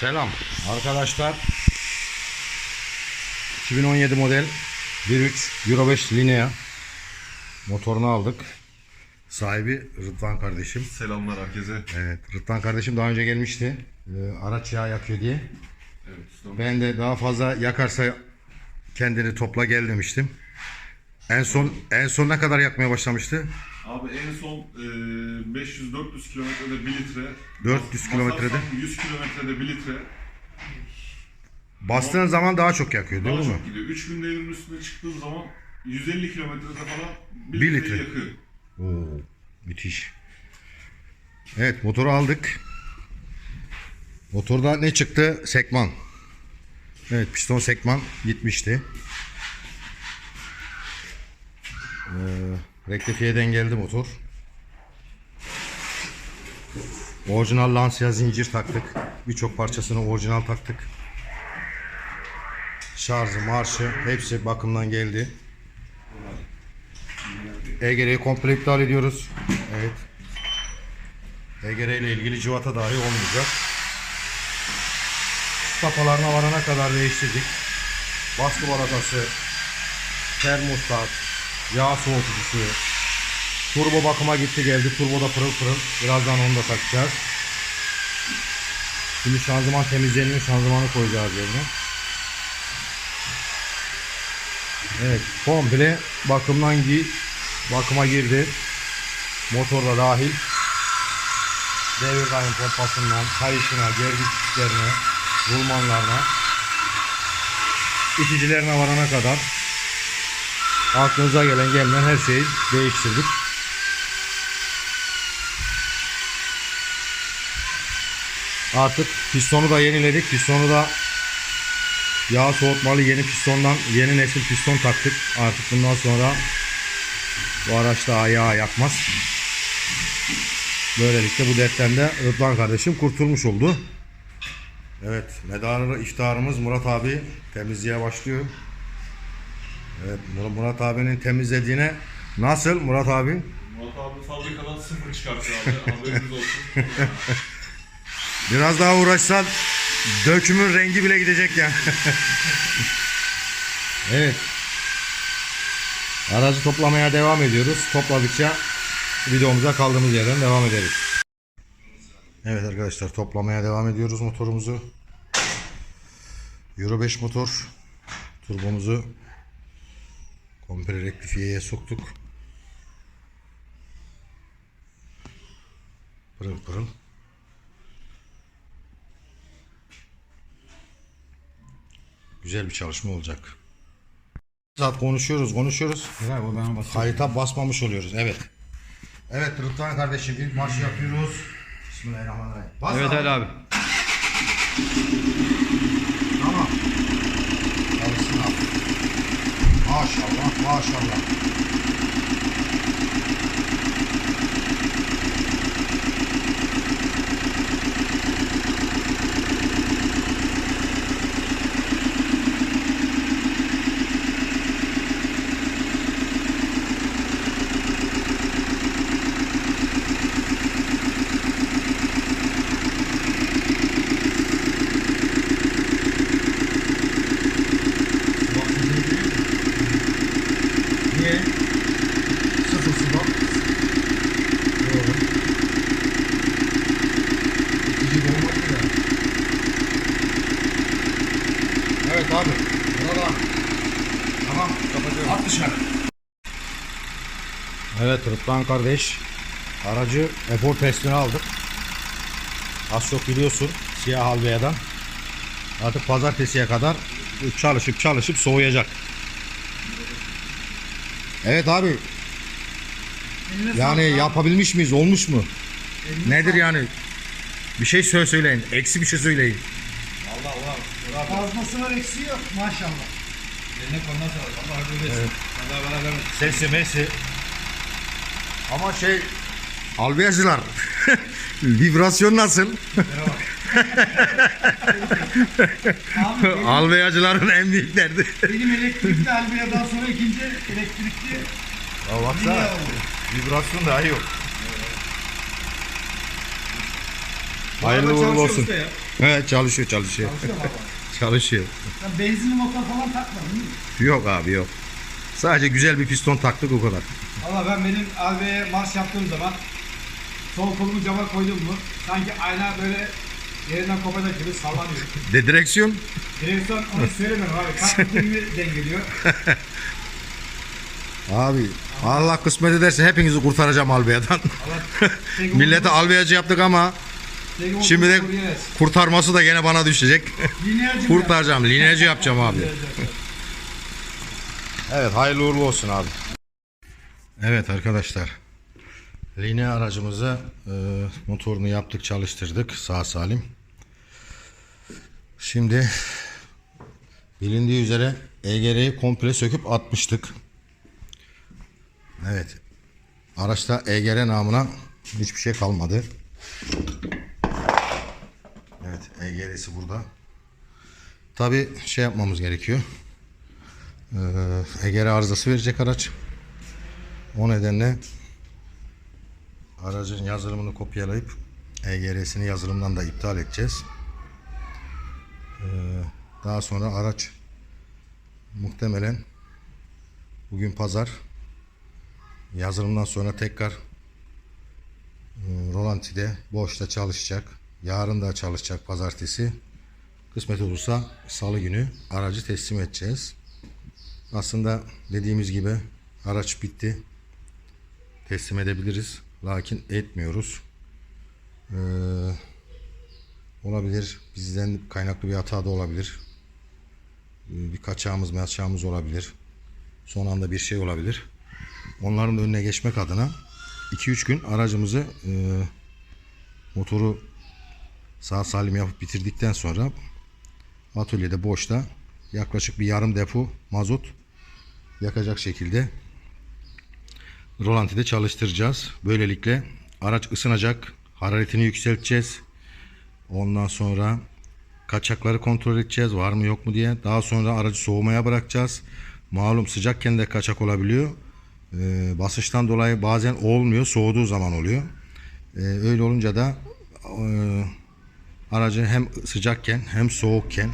Selam arkadaşlar. 2017 model 1.3 Euro 5 Linea motorunu aldık. Sahibi Rıdvan kardeşim. Selamlar herkese. Evet, Rıdvan kardeşim daha önce gelmişti. Ee, araç yağı yakıyor diye. Evet ustam. Ben de daha fazla yakarsa kendini topla gel demiştim. En son en son ne kadar yakmaya başlamıştı? Abi en son e, 500-400 kilometrede 1 litre. 400 Bas- kilometrede? basarsam 100 kilometrede 1 litre. Bastığın zaman daha çok yakıyor Daha değil mi? çok gidiyor. 3 gün devrimin üstüne çıktığın zaman 150 kilometrede falan 1 Bir litre litre. yakıyor. Oo, müthiş. Evet motoru aldık. Motorda ne çıktı? Sekman. Evet piston sekman gitmişti. Ee, rektifiyeden geldi motor. Orijinal Lancia zincir taktık. Birçok parçasını orijinal taktık. Şarjı, marşı hepsi bakımdan geldi. EGR'yi komple iptal ediyoruz. Evet. EGR ile ilgili civata dahi olmayacak. Kapalarına varana kadar değiştirdik. Baskı balatası, termostat, yağ soğutucusu, turbo bakıma gitti geldi. Turbo da pırıl pırıl. Birazdan onu da takacağız. Şimdi şanzıman temizleniyor. Şanzımanı koyacağız yerine. Evet, komple bakımdan gi bakıma girdi. Motor da dahil. Devir daim pompasından kayışına, gergiçlerine, rulmanlarına, iticilerine varana kadar aklınıza gelen gelmeyen her şeyi değiştirdik. Artık pistonu da yeniledik. Pistonu da Yağ soğutmalı yeni pistondan yeni nesil piston taktık. Artık bundan sonra bu araç daha yağ yakmaz. Böylelikle bu dertten de Rıdvan kardeşim kurtulmuş oldu. Evet, medarı iftarımız Murat abi temizliğe başlıyor. Evet, Mur- Murat abinin temizlediğine nasıl Murat abi? Murat abi fabrikadan sıfır çıkartıyor abi. Haberiniz olsun. Biraz daha uğraşsan dökümün rengi bile gidecek ya. evet. Aracı toplamaya devam ediyoruz. Topladıkça videomuza kaldığımız yerden devam ederiz. Evet arkadaşlar toplamaya devam ediyoruz motorumuzu. Euro 5 motor. Turbomuzu komple rektifiyeye soktuk. Pırıl pırıl. Güzel bir çalışma olacak. Saat konuşuyoruz, konuşuyoruz. Güzel bu bana basıyor. Kayıta basmamış oluyoruz. Evet. Evet Rıdvan kardeşim ilk marşı yapıyoruz. Bismillahirrahmanirrahim. Bas Evet Ali abi. Tamam. Çalışsın abi. Maşallah maşallah. Niye? Sıfır su bak. Doğru. İkinci dolmak ya. Abi. Burada. Tamam. Kapatıyorum. At dışarı. Evet Rıdvan kardeş. Aracı efor testine aldık. Az çok biliyorsun. Siyah halveyadan. Artık pazartesiye kadar çalışıp çalışıp soğuyacak. Evet abi. Yani yapabilmiş miyiz? Olmuş mu? Nedir yani? Bir şey söyle söyleyin. Eksi bir şey söyleyin. Fazlası var eksiği yok maşallah. Eline koluna sağlık. Allah razı olsun. Allah beraber. Sesi mesi. Ama şey Albiyacılar. Vibrasyon nasıl? Albiyacıların en büyük derdi. benim elektrikli Albia'dan sonra ikinci elektrikli Ya baksana. Vibrasyon daha yok. Hayırlı uğurlu olsun. Evet çalışıyor çalışıyor. Çalışıyor? Çalışıyor. Sen benzinli motor falan takmadın değil mi? Yok abi yok. Sadece güzel bir piston taktık o kadar. Valla ben benim AV'ye marş yaptığım zaman sol kolumu cama koydum mu sanki ayna böyle yerinden kopacak gibi sallanıyor. De direksiyon Direksiyon onu söylemiyorum abi. Kaç gibi dengeliyor. Abi Allah kısmet ederse hepinizi kurtaracağım tek Millete Albia'cı yaptık ama şimdi de kurtarması da gene bana düşecek. Kurtaracağım. Lineacı yapacağım abi. Evet hayırlı uğurlu olsun abi. Evet arkadaşlar. Line aracımızı e, motorunu yaptık çalıştırdık sağ salim. Şimdi bilindiği üzere EGR'yi komple söküp atmıştık. Evet. Araçta EGR namına hiçbir şey kalmadı. Evet EGR'si burada. Tabi şey yapmamız gerekiyor. Ee, EGR arızası verecek araç. O nedenle aracın yazılımını kopyalayıp EGR'sini yazılımdan da iptal edeceğiz. Ee, daha sonra araç muhtemelen bugün pazar yazılımdan sonra tekrar e, Rolanti'de boşta çalışacak. Yarın da çalışacak pazartesi. Kısmet olursa salı günü aracı teslim edeceğiz. Aslında dediğimiz gibi araç bitti. Teslim edebiliriz. Lakin etmiyoruz. Ee, olabilir. Bizden kaynaklı bir hata da olabilir. Ee, bir kaçağımız maçağımız olabilir. Son anda bir şey olabilir. Onların önüne geçmek adına 2-3 gün aracımızı e, motoru sağ salim yapıp bitirdikten sonra atölyede boşta yaklaşık bir yarım depo mazot yakacak şekilde rolantide çalıştıracağız. Böylelikle araç ısınacak. Hararetini yükselteceğiz. Ondan sonra kaçakları kontrol edeceğiz. Var mı yok mu diye. Daha sonra aracı soğumaya bırakacağız. Malum sıcakken de kaçak olabiliyor. Ee, basınçtan dolayı bazen olmuyor. Soğuduğu zaman oluyor. Ee, öyle olunca da e, aracı hem sıcakken hem soğukken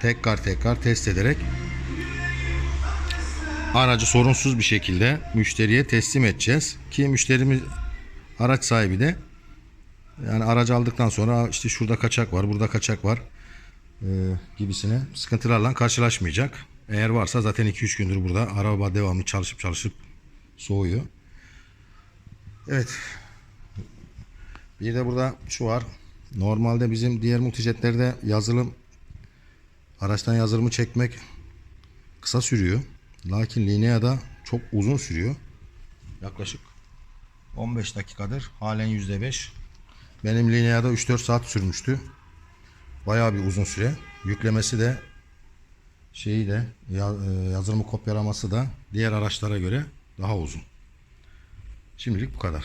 tekrar tekrar test ederek aracı sorunsuz bir şekilde müşteriye teslim edeceğiz. Ki müşterimiz araç sahibi de yani aracı aldıktan sonra işte şurada kaçak var, burada kaçak var e, gibisine sıkıntılarla karşılaşmayacak. Eğer varsa zaten 2-3 gündür burada araba devamlı çalışıp çalışıp soğuyor. Evet. Bir de burada şu var. Normalde bizim diğer multijetlerde yazılım araçtan yazılımı çekmek kısa sürüyor. Lakin Linea'da çok uzun sürüyor. Yaklaşık 15 dakikadır. Halen %5. Benim Linea'da 3-4 saat sürmüştü. Bayağı bir uzun süre. Yüklemesi de şeyi de e, yazılımı kopyalaması da diğer araçlara göre daha uzun. Şimdilik bu kadar.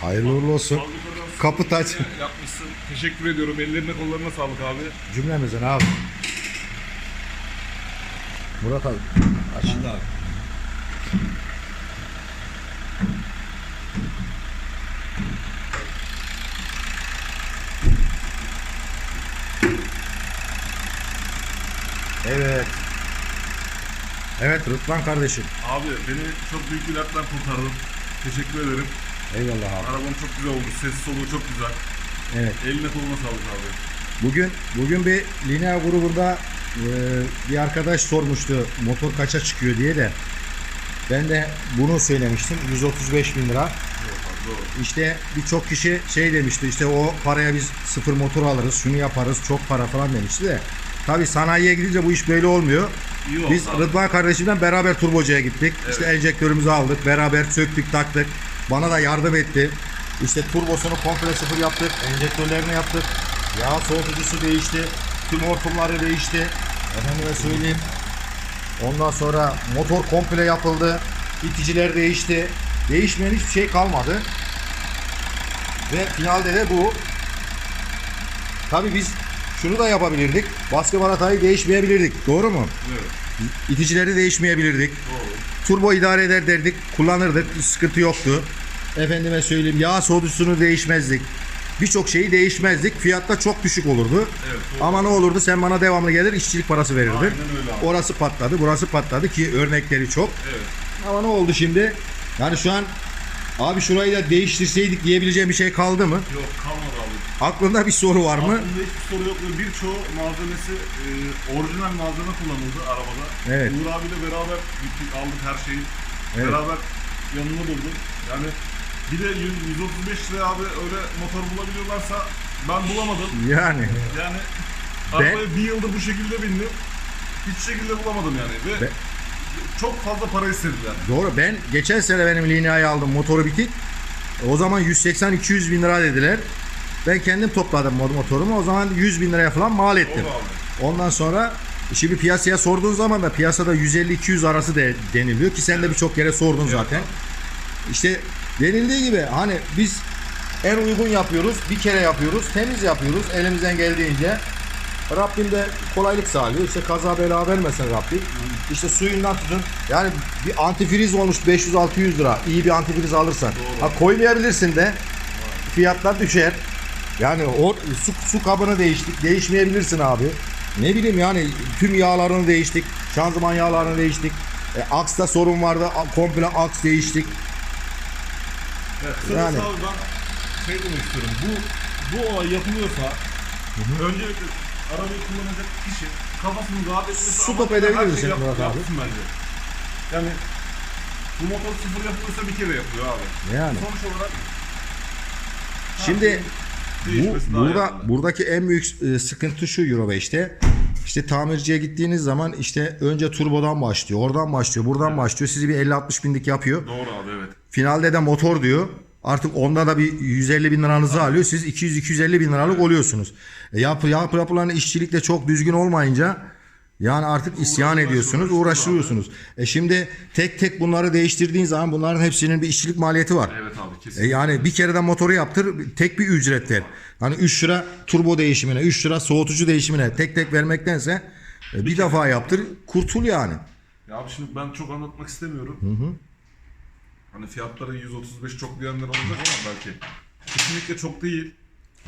Hayırlı uğurlu olsun. Kapı taç. yapmışsın. Teşekkür ediyorum. Ellerine kollarına sağlık abi. Cümlemizin abi. Murat abi. Şimdi abi. Evet. Evet Rıdvan kardeşim. Abi beni çok büyük bir dertten kurtardın. Teşekkür ederim. Eyvallah abi. Arabam çok güzel oldu. Ses soluğu çok güzel. Evet. Eline koluna sağlık abi. Bugün bugün bir Linea grubunda e, bir arkadaş sormuştu motor kaça çıkıyor diye de ben de bunu söylemiştim 135 bin lira. İşte birçok kişi şey demişti işte o paraya biz sıfır motor alırız şunu yaparız çok para falan demişti de tabi sanayiye gidince bu iş böyle olmuyor. İyi Biz abi. Rıdvan kardeşimden beraber turbocuya gittik. İşte enjektörümüzü aldık. Beraber söktük taktık. Bana da yardım etti. İşte turbosunu komple sıfır yaptık. Enjektörlerini yaptık. Yağ soğutucusu değişti. Tüm hortumları değişti. Efendime söyleyeyim. Ondan sonra motor komple yapıldı. İticiler değişti. Değişmeyen hiçbir şey kalmadı. Ve finalde de bu. tabii biz şunu da yapabilirdik. Baskı baratayı değişmeyebilirdik. Doğru mu? Evet. İticileri değişmeyebilirdik. Doğru. Turbo idare eder derdik. Kullanırdık. Sıkıntı yoktu. Efendime söyleyeyim yağ soğutucusunu değişmezdik. Birçok şeyi değişmezdik. Fiyatta çok düşük olurdu. Evet, doğru. Ama ne olurdu? Sen bana devamlı gelir işçilik parası verirdin. Aynen öyle abi. Orası patladı, burası patladı ki örnekleri çok. Evet. Ama ne oldu şimdi? Yani şu an abi şurayı da değiştirseydik diyebileceğim bir şey kaldı mı? Yok kalmadı abi. Aklında bir soru var mı? Aslında hiçbir soru yok birçoğu malzemesi e, orijinal malzeme kullanıldı arabada. Evet. Uğur abiyle beraber gittik aldık her şeyi. Evet. Beraber yanına durdum. Yani bir de 100 135 liraya abi öyle motor bulabiliyorlarsa ben bulamadım. Yani Yani Ben- arabaya bir yıldır bu şekilde bindim. Hiçbir şekilde bulamadım yani ve Ben- çok fazla para istediler. doğru ben geçen sene benim lineayı aldım motoru bitik. O zaman 180-200 bin lira dediler. Ben kendim topladım motorumu. O zaman 100 bin liraya falan mal ettim. Ondan sonra şimdi piyasaya sorduğun zaman da piyasada 150-200 arası de deniliyor ki sen de birçok yere sordun zaten. İşte denildiği gibi hani biz en uygun yapıyoruz, bir kere yapıyoruz, temiz yapıyoruz elimizden geldiğince. Rabbim de kolaylık sağlıyor. İşte kaza bela vermesin Rabbim. İşte suyundan tutun. Yani bir antifriz olmuş 500-600 lira. İyi bir antifriz alırsan. Ha koymayabilirsin de fiyatlar düşer. Yani o su, su kabını değiştik. Değişmeyebilirsin abi. Ne bileyim yani tüm yağlarını değiştik. Şanzıman yağlarını değiştik. E, aksta sorun vardı. Komple aks değiştik. Evet, Yani. ben şey demek istiyorum. Bu bu olay yapılıyorsa öncelikle arabayı kullanacak kişi kafasını rahat etmesi Stop amacıyla edebilir misin Murat abi? yapsın bence. Yani bu motor sıfır yapılırsa bir kere yapıyor abi. Yani. Sonuç olarak Şimdi şeyin Bu, burada buradaki en büyük e, sıkıntı şu Euro 5'te. İşte tamirciye gittiğiniz zaman işte önce turbodan başlıyor, oradan başlıyor, buradan başlıyor. Sizi bir 50-60 binlik yapıyor. Doğru abi evet. Finalde de motor diyor. Artık onda da bir 150 bin liranızı alıyor. Siz 200-250 bin liralık oluyorsunuz. E yap, yap, yapılan işçilik de çok düzgün olmayınca yani artık isyan Uğraş- ediyorsunuz, uğraşıyorsunuz. E şimdi tek tek bunları değiştirdiğin zaman bunların hepsinin bir işçilik maliyeti var. Evet abi kesin. E yani bir kereden motoru yaptır tek bir ücret ver. Hani 3 lira turbo değişimine, 3 lira soğutucu değişimine tek tek vermektense e, bir defa yaptır kurtul yani. Ya abi şimdi ben çok anlatmak istemiyorum. Hani fiyatları 135 çok diyenler olacak ama belki. Kesinlikle çok değil.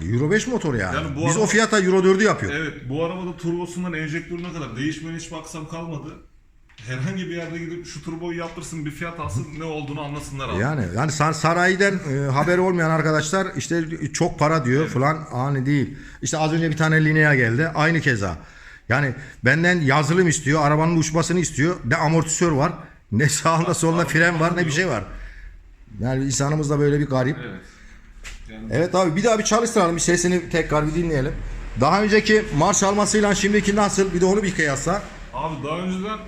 Euro 5 motor yani. Yani bu Biz araba- o fiyata Euro 4'ü yapıyor. Evet bu arabada turbosundan enjektörüne kadar değişmeyen hiçbir aksam kalmadı. Herhangi bir yerde gidip şu turboyu yaptırsın bir fiyat alsın ne olduğunu anlasınlar abi. Yani yani san- sanayiden e, haberi olmayan arkadaşlar işte çok para diyor falan ani değil. İşte az önce bir tane linea geldi aynı keza. Yani benden yazılım istiyor, arabanın uçmasını istiyor. Ne amortisör var, ne sağında solunda fren var, ne bir şey var. Yani insanımız da böyle bir garip. Evet. Yani Evet abi bir daha bir çalıştıralım bir sesini tekrar bir dinleyelim. Daha önceki marş almasıyla şimdiki nasıl bir de onu bir kıyasla. Abi daha önceden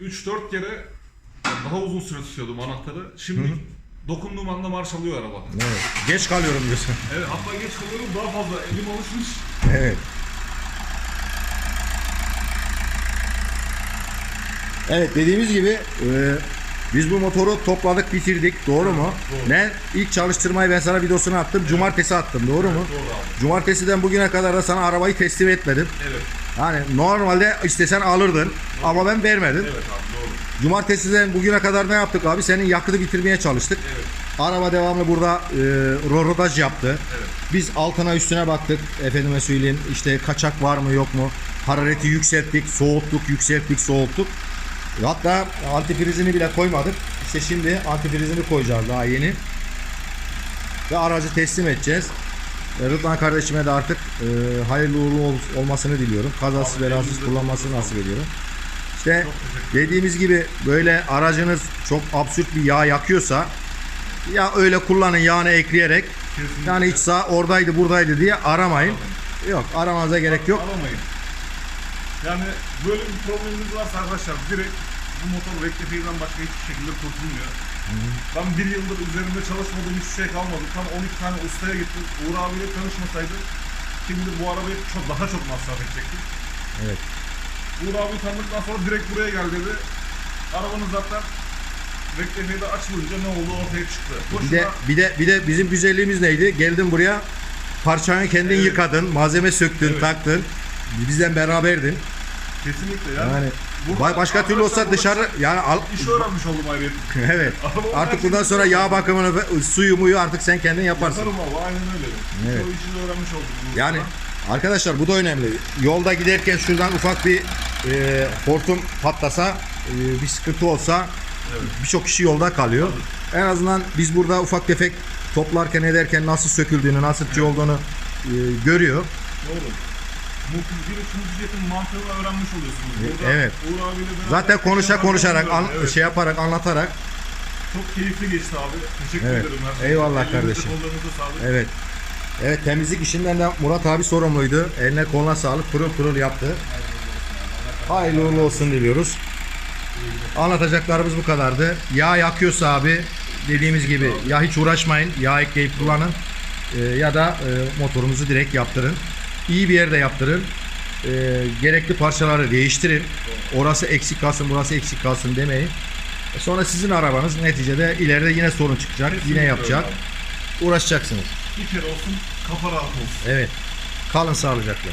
3-4 kere daha uzun süre tutuyordum anahtarı. Şimdi dokunduğum anda marş alıyor araba. Evet. Geç kalıyorum diyorsun. Evet hatta geç kalıyorum daha fazla elim alışmış. Evet. Evet dediğimiz gibi e, biz bu motoru topladık bitirdik doğru mu? doğru. Ne? İlk çalıştırmayı ben sana videosunu attım. Cumartesi attım doğru mu? Doğru abi. Cumartesiden bugüne kadar da sana arabayı teslim etmedim. Evet. Yani normalde istesen alırdın ama ben vermedim. Evet abi doğru. Cumartesiden bugüne kadar ne yaptık abi? Senin yakıtı bitirmeye çalıştık. Evet. Araba devamlı burada e, rodaj yaptı. Evet. Biz altına üstüne baktık. Efendime söyleyeyim işte kaçak var mı yok mu? Harareti yükselttik, soğuttuk, yükselttik, soğuttuk. Hatta antifrizini bile koymadık. İşte şimdi antifrizini koyacağız daha yeni. Ve aracı teslim edeceğiz. E, Rıdvan kardeşime de artık e, hayırlı uğurlu ol- olmasını diliyorum. Kazasız belasız kullanmasını nasip ediyorum. İşte dediğimiz gibi böyle aracınız çok absürt bir yağ yakıyorsa ya öyle kullanın yağını ekleyerek Kesinlikle. yani hiç sağ oradaydı buradaydı diye aramayın. Yok aramanıza gerek yok. Alamayın. Yani böyle bir probleminiz varsa arkadaşlar direkt bu motor rektifiyeden başka hiçbir şekilde kurtulmuyor. Ben bir yıldır üzerinde çalışmadığım hiçbir şey kalmadı. Tam 12 tane ustaya gittim. Uğur abiyle tanışmasaydı şimdi bu arabayı çok daha çok masraf edecektik. Evet. Uğur abi tanıdıktan sonra direkt buraya gel dedi. Arabanın zaten rektifiyede açılınca ne oldu ortaya çıktı. Bir Boşuna de bir de bir de bizim güzelliğimiz neydi? Geldim buraya parçanı kendin yıkadın, malzeme söktün, taktın. Bizden beraberdin. Kesinlikle yani. Yani Burada ba- başka türlü olsa dışarı yani al, iş öğrenmiş oldum ayrıca. evet. Artık bundan sonra yağ bakımını, suyu muyu artık sen kendin yaparsın. Yaparım abi aynen öyle. Evet. O işi öğrenmiş oldum. Yani yüzden. arkadaşlar bu da önemli. Yolda giderken şuradan ufak bir e, hortum patlasa, e, bir sıkıntı olsa birçok kişi yolda kalıyor. En azından biz burada ufak tefek toplarken ederken nasıl söküldüğünü, nasıl şey olduğunu e, görüyor. Doğru. Bir üçüncü mantığını öğrenmiş oluyorsunuz. Burada Evet. Uğur abiyle beraber Zaten konuşa konuşarak, an- Evet. şey yaparak, anlatarak Çok keyifli geçti abi. Teşekkür Evet. ederim. her. Eyvallah Elinize, kardeşim. sağlık. Evet. Evet temizlik işinden de Murat abi sorumluydu. Eline koluna sağlık. Pırıl pırıl yaptı. Hayırlı uğurlu olsun diliyoruz. Anlatacaklarımız bu kadardı. Yağ yakıyorsa abi dediğimiz gibi ya hiç uğraşmayın. Yağ ekleyip kullanın. Ee, ya da e, motorunuzu direkt yaptırın. İyi bir yerde yaptırın. Ee, gerekli parçaları değiştirin. Orası eksik kalsın, burası eksik kalsın demeyin. E, Sonra sizin arabanız neticede ileride yine sorun çıkacak. Yine Kesinlikle yapacak. öyle Uğraşacaksınız. Bir kere olsun kafa rahat olsun. Evet. Kalın sağlıcakla.